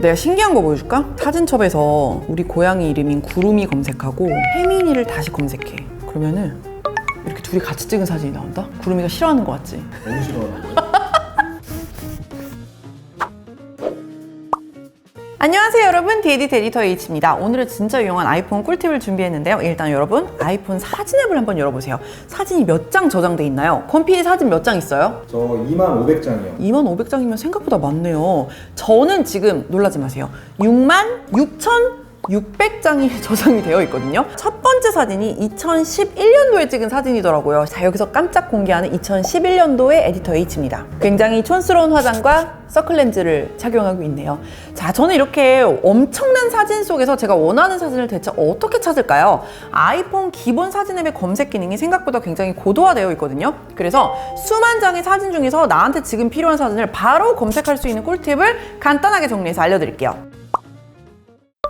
내가 신기한 거 보여줄까? 사진첩에서 우리 고양이 이름인 구름이 검색하고 혜민이를 다시 검색해. 그러면은 이렇게 둘이 같이 찍은 사진이 나온다? 구름이가 싫어하는 거 같지? 너무 싫어 안녕하세요 여러분. 디에디 에디터 H입니다. 오늘은 진짜 유용한 아이폰 꿀팁을 준비했는데요. 일단 여러분 아이폰 사진 앱을 한번 열어보세요. 사진이 몇 장 저장돼 있나요? 컴피에 사진 몇 장 있어요? 저 2만 500장이요. 2만 500장이면 생각보다 많네요. 저는 지금 놀라지 마세요. 6만 6천 600장이 저장이 되어 있거든요. 첫 번째 사진이 2011년도에 찍은 사진이더라고요. 자, 여기서 깜짝 공개하는 2011년도의 에디터 H입니다. 굉장히 촌스러운 화장과 서클렌즈를 착용하고 있네요. 자, 저는 이렇게 엄청난 사진 속에서 제가 원하는 사진을 대체 어떻게 찾을까요? 아이폰 기본 사진 앱의 검색 기능이 생각보다 굉장히 고도화되어 있거든요. 그래서 수만 장의 사진 중에서 나한테 지금 필요한 사진을 바로 검색할 수 있는 꿀팁을 간단하게 정리해서 알려드릴게요.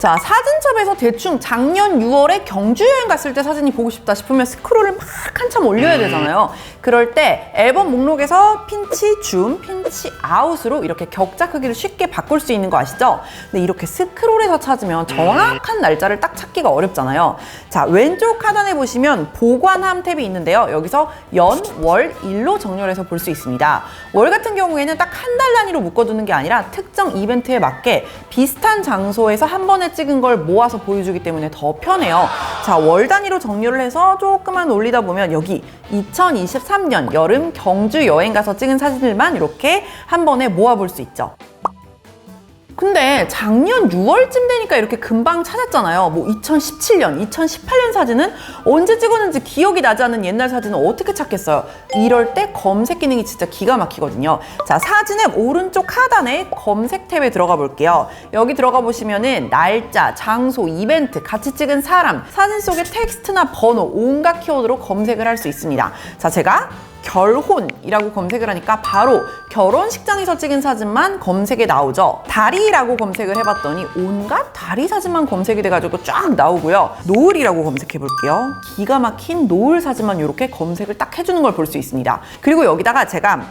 자, 사진첩에서 대충 작년 6월에 경주 여행 갔을 때 사진이 보고 싶다 싶으면 스크롤을 막 한참 올려야 되잖아요. 그럴 때 앨범 목록에서 핀치 줌, 핀 치 아웃으로 이렇게 격자 크기를 쉽게 바꿀 수 있는 거 아시죠? 근데 이렇게 스크롤에서 찾으면 정확한 날짜를 딱 찾기가 어렵잖아요. 자, 왼쪽 하단에 보시면 보관함 탭이 있는데요. 여기서 연, 월, 일로 정렬해서 볼 수 있습니다. 월 같은 경우에는 딱 한 달 단위로 묶어두는 게 아니라 특정 이벤트에 맞게 비슷한 장소에서 한 번에 찍은 걸 모아서 보여주기 때문에 더 편해요. 자, 월 단위로 정렬을 해서 조금만 올리다 보면 여기 2023년 여름 경주 여행 가서 찍은 사진들만 이렇게 한 번에 모아볼 수 있죠. 근데 작년 6월쯤 되니까 이렇게 금방 찾았잖아요. 뭐 2017년, 2018년 사진은 언제 찍었는지 기억이 나지 않는 옛날 사진은 어떻게 찾겠어요? 이럴 때 검색 기능이 진짜 기가 막히거든요. 자, 사진 앱 오른쪽 하단에 검색 탭에 들어가 볼게요. 여기 들어가 보시면은 날짜, 장소, 이벤트, 같이 찍은 사람, 사진 속의 텍스트나 번호, 온갖 키워드로 검색을 할 수 있습니다. 자, 제가 결혼이라고 검색을 하니까 바로 결혼식장에서 찍은 사진만 검색에 나오죠. 다리라고 검색을 해봤더니 온갖 다리 사진만 검색이 돼가지고 쫙 나오고요. 노을이라고 검색해 볼게요. 기가 막힌 노을 사진만 이렇게 검색을 딱 해주는 걸 볼 수 있습니다. 그리고 여기다가 제가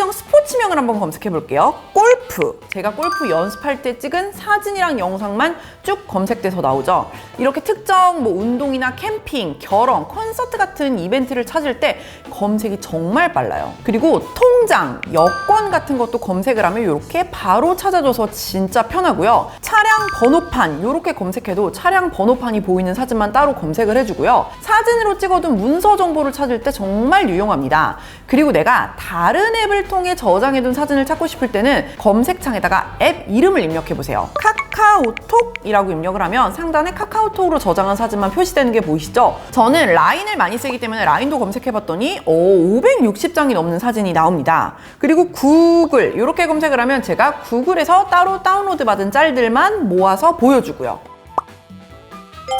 특정 스포츠명을 한번 검색해 볼게요. 골프. 제가 골프 연습할 때 찍은 사진이랑 영상만 쭉 검색돼서 나오죠. 이렇게 특정 뭐 운동이나 캠핑, 결혼, 콘서트 같은 이벤트를 찾을 때 검색이 정말 빨라요. 그리고 통장, 여권 같은 것도 검색을 하면 이렇게 바로 찾아줘서 진짜 편하고요. 차량 번호판 이렇게 검색해도 차량 번호판이 보이는 사진만 따로 검색을 해주고요. 사진으로 찍어둔 문서 정보를 찾을 때 정말 유용합니다. 그리고 내가 다른 앱을 통해 저장해둔 사진을 찾고 싶을 때는 검색창에다가 앱 이름을 입력해 보세요. 카카 오톡이라고 입력을 하면 상단에 카카오톡으로 저장한 사진만 표시되는 게 보이시죠? 저는 라인을 많이 쓰기 때문에 라인도 검색해봤더니 오, 560장이 넘는 사진이 나옵니다. 그리고 구글 이렇게 검색을 하면 제가 구글에서 따로 다운로드 받은 짤들만 모아서 보여주고요.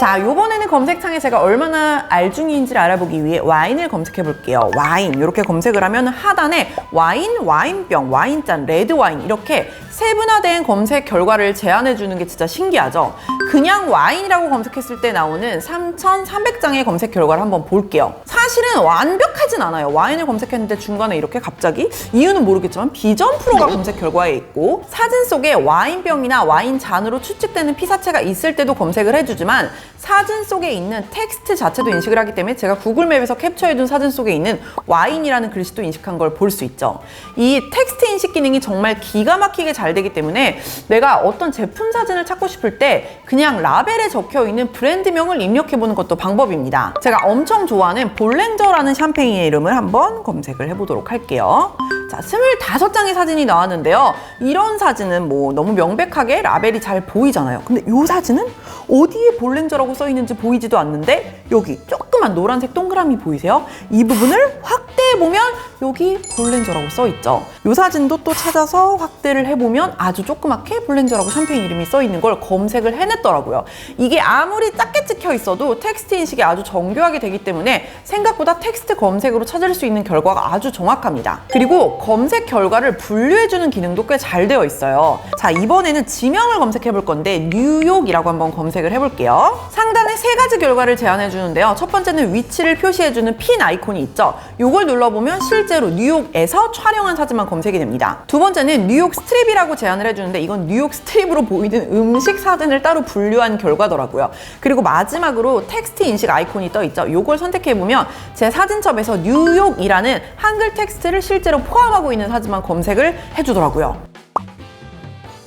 자, 요번에는 검색창에 제가 얼마나 알중이인지를 알아보기 위해 와인을 검색해 볼게요. 와인. 이렇게 검색을 하면 하단에 와인, 와인병, 와인잔, 레드 와인 이렇게 세분화된 검색 결과를 제안해 주는 게 진짜 신기하죠. 그냥 와인이라고 검색했을 때 나오는 3,300장의 검색 결과를 한번 볼게요. 사실은 완벽하진 않아요. 와인을 검색했는데 중간에 이렇게 갑자기 이유는 모르겠지만 비전 프로가 검색 결과에 있고 사진 속에 와인병이나 와인 잔으로 추측되는 피사체가 있을 때도 검색을 해주지만 사진 속에 있는 텍스트 자체도 인식을 하기 때문에 제가 구글맵에서 캡처해둔 사진 속에 있는 와인이라는 글씨도 인식한 걸 볼 수 있죠. 이 텍스트 인식 기능이 정말 기가 막히게 잘 되기 때문에 내가 어떤 제품 사진을 찾고 싶을 때 그냥 라벨에 적혀 있는 브랜드명을 입력해 보는 것도 방법입니다. 제가 엄청 좋아하는 볼랭저라는 샴페인의 이름을 한번 검색을 해보도록 할게요. 자, 25장의 사진이 나왔는데요. 이런 사진은 뭐 너무 명백하게 라벨이 잘 보이잖아요. 근데 이 사진은 어디에 볼랭저라고 써 있는지 보이지도 않는데 여기 조그만 노란색 동그라미 보이세요? 이 부분을 확 대해 보면 여기 볼랭저라고 써 있죠. 이 사진도 또 찾아서 확대를 해보면 아주 조그맣게 볼랭저라고 샴페인 이름이 써 있는 걸 검색을 해냈더라고요. 이게 아무리 작게 찍혀 있어도 텍스트 인식이 아주 정교하게 되기 때문에 생각보다 텍스트 검색으로 찾을 수 있는 결과가 아주 정확합니다. 그리고 검색 결과를 분류해주는 기능도 꽤 잘 되어 있어요. 자, 이번에는 지명을 검색해 볼 건데 뉴욕이라고 한번 검색을 해볼게요. 상단에 세 가지 결과를 제안해 주는데요. 첫 번째는 위치를 표시해 주는 핀 아이콘이 있죠. 이걸 눌러 눌러보면 실제로 뉴욕에서 촬영한 사진만 검색이 됩니다. 두 번째는 뉴욕 스트립이라고 제안을 해주는데 이건 뉴욕 스트립으로 보이는 음식 사진을 따로 분류한 결과더라고요. 그리고 마지막으로 텍스트 인식 아이콘이 떠 있죠. 요걸 선택해보면 제 사진첩에서 뉴욕이라는 한글 텍스트를 실제로 포함하고 있는 사진만 검색을 해주더라고요.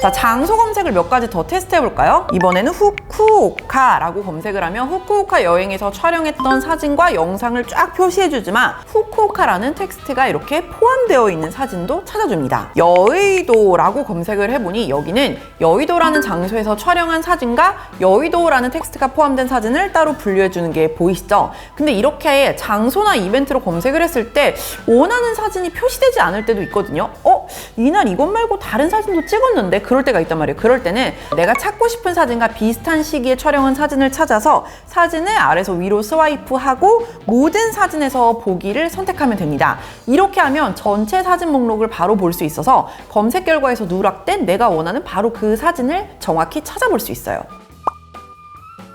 자, 장소 검색을 몇 가지 더 테스트 해볼까요? 이번에는 후쿠오카라고 검색을 하면 후쿠오카 여행에서 촬영했던 사진과 영상을 쫙 표시해주지만 후쿠오카라는 텍스트가 이렇게 포함되어 있는 사진도 찾아줍니다. 여의도라고 검색을 해보니 여기는 여의도라는 장소에서 촬영한 사진과 여의도라는 텍스트가 포함된 사진을 따로 분류해주는 게 보이시죠? 근데 이렇게 장소나 이벤트로 검색을 했을 때 원하는 사진이 표시되지 않을 때도 있거든요. 어? 이날 이것 말고 다른 사진도 찍었는데 그럴 때가 있단 말이에요. 그럴 때는 내가 찾고 싶은 사진과 비슷한 시기에 촬영한 사진을 찾아서 사진을 아래서 위로 스와이프하고 모든 사진에서 보기를 선택하면 됩니다. 이렇게 하면 전체 사진 목록을 바로 볼 수 있어서 검색 결과에서 누락된 내가 원하는 바로 그 사진을 정확히 찾아볼 수 있어요.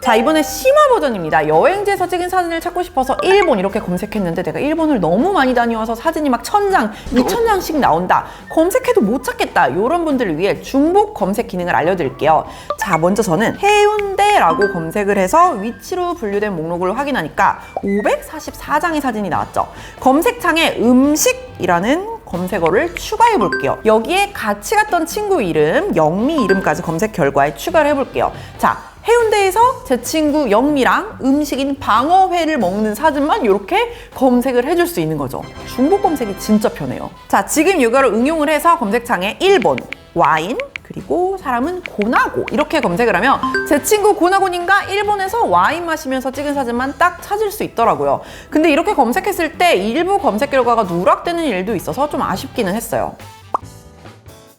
자 이번에 심화 버전입니다. 여행지에서 찍은 사진을 찾고 싶어서 일본 이렇게 검색했는데 내가 일본을 너무 많이 다녀와서 사진이 막 천장, 이천 장씩 나온다. 검색해도 못 찾겠다. 이런 분들을 위해 중복 검색 기능을 알려드릴게요. 자 먼저 저는 해운대라고 검색을 해서 위치로 분류된 목록을 확인하니까 544장의 사진이 나왔죠. 검색창에 음식이라는 검색어를 추가해 볼게요. 여기에 같이 갔던 친구 이름, 영미 이름까지 검색 결과에 추가를 해 볼게요. 자, 해운대에서 제 친구 영미랑 음식인 방어회를 먹는 사진만 이렇게 검색을 해줄 수 있는 거죠. 중복 검색이 진짜 편해요. 자, 지금 이거를 응용을 해서 검색창에 일본, 와인, 그리고 사람은 고나고 이렇게 검색을 하면 제 친구 고나고님과 일본에서 와인 마시면서 찍은 사진만 딱 찾을 수 있더라고요. 근데 이렇게 검색했을 때 일부 검색 결과가 누락되는 일도 있어서 좀 아쉽기는 했어요.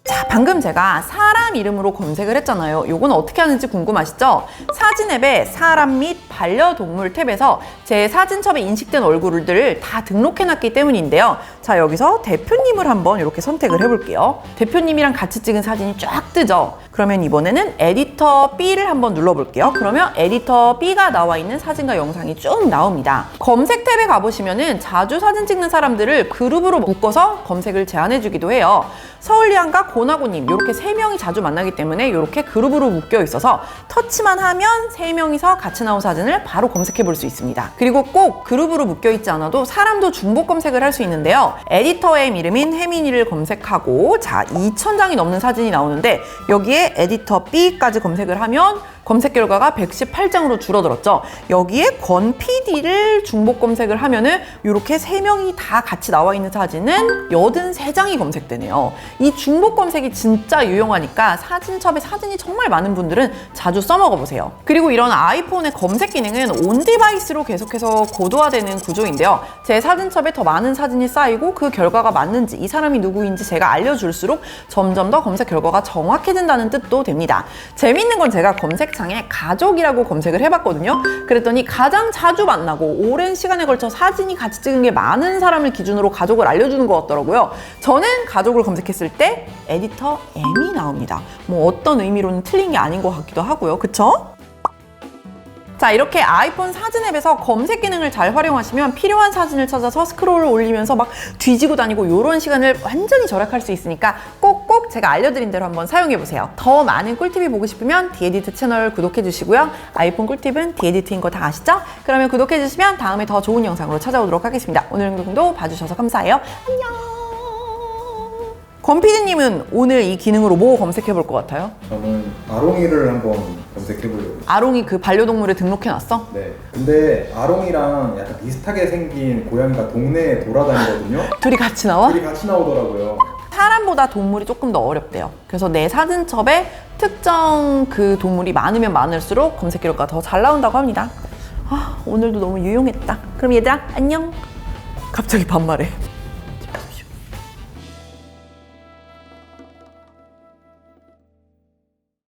자, 방금 제가 사람 이름으로 검색을 했잖아요. 요건 어떻게 하는지 궁금하시죠? 사진 앱에 사람 및 반려동물 탭에서 제 사진첩에 인식된 얼굴들을 다 등록해놨기 때문인데요. 자, 여기서 대표님을 한번 이렇게 선택을 해볼게요. 대표님이랑 같이 찍은 사진이 쫙 뜨죠? 그러면 이번에는 에디터 B를 한번 눌러볼게요. 그러면 에디터 B가 나와 있는 사진과 영상이 쭉 나옵니다. 검색 탭에 가보시면은 자주 사진 찍는 사람들을 그룹으로 묶어서 검색을 제안해주기도 해요. 서울리안과 고나고님 이렇게 세 명이 자주 만나기 때문에 이렇게 그룹으로 묶여 있어서 터치만 하면 세 명이서 같이 나온 사진을 바로 검색해 볼 수 있습니다. 그리고 꼭 그룹으로 묶여 있지 않아도 사람도 중복 검색을 할 수 있는데요. 에디터의 이름인 혜민이를 검색하고 자 2,000장이 넘는 사진이 나오는데 여기에 에디터 B까지 검색을 하면 검색 결과가 118장으로 줄어들었죠. 여기에 권 PD를 중복 검색을 하면은 이렇게 세 명이 다 같이 나와 있는 사진은 83장이 검색되네요. 이 중복 검색이 진짜 유용하니까 사진첩에 사진이 정말 많은 분들은 자주 써먹어 보세요. 그리고 이런 아이폰의 검색 기능은 온 디바이스로 계속해서 고도화되는 구조인데요. 제 사진첩에 더 많은 사진이 쌓이고 그 결과가 맞는지 이 사람이 누구인지 제가 알려줄수록 점점 더 검색 결과가 정확해진다는 뜻도 됩니다. 재밌는 건 제가 검색 창에 가족이라고 검색을 해봤거든요. 그랬더니 가장 자주 만나고 오랜 시간에 걸쳐 사진이 같이 찍은 게 많은 사람을 기준으로 가족을 알려주는 것 같더라고요. 저는 가족을 검색했을 때 에디터 M이 나옵니다. 뭐 어떤 의미로는 틀린 게 아닌 것 같기도 하고요. 그쵸? 자 이렇게 아이폰 사진 앱에서 검색 기능을 잘 활용하시면 필요한 사진을 찾아서 스크롤을 올리면서 막 뒤지고 다니고 이런 시간을 완전히 절약할 수 있으니까 꼭꼭 제가 알려드린 대로 한번 사용해보세요. 더 많은 꿀팁이 보고 싶으면 디에디트 채널 구독해주시고요. 아이폰 꿀팁은 디에디트인 거 다 아시죠? 그러면 구독해주시면 다음에 더 좋은 영상으로 찾아오도록 하겠습니다. 오늘 영상도 봐주셔서 감사해요. 안녕! 권PD님은 오늘 이 기능으로 뭐 검색해 볼 것 같아요? 저는 아롱이를 한번 검색해 보려고. 아롱이 그 반려동물에 등록해놨어? 네. 근데 아롱이랑 약간 비슷하게 생긴 고양이가 동네에 돌아다니거든요. 둘이 같이 나와? 둘이 같이 나오더라고요. 사람보다 동물이 조금 더 어렵대요. 그래서 내 사진첩에 특정 그 동물이 많으면 많을수록 검색 결과가 더 잘 나온다고 합니다. 아, 오늘도 너무 유용했다. 그럼 얘들아, 안녕. 갑자기 반말해.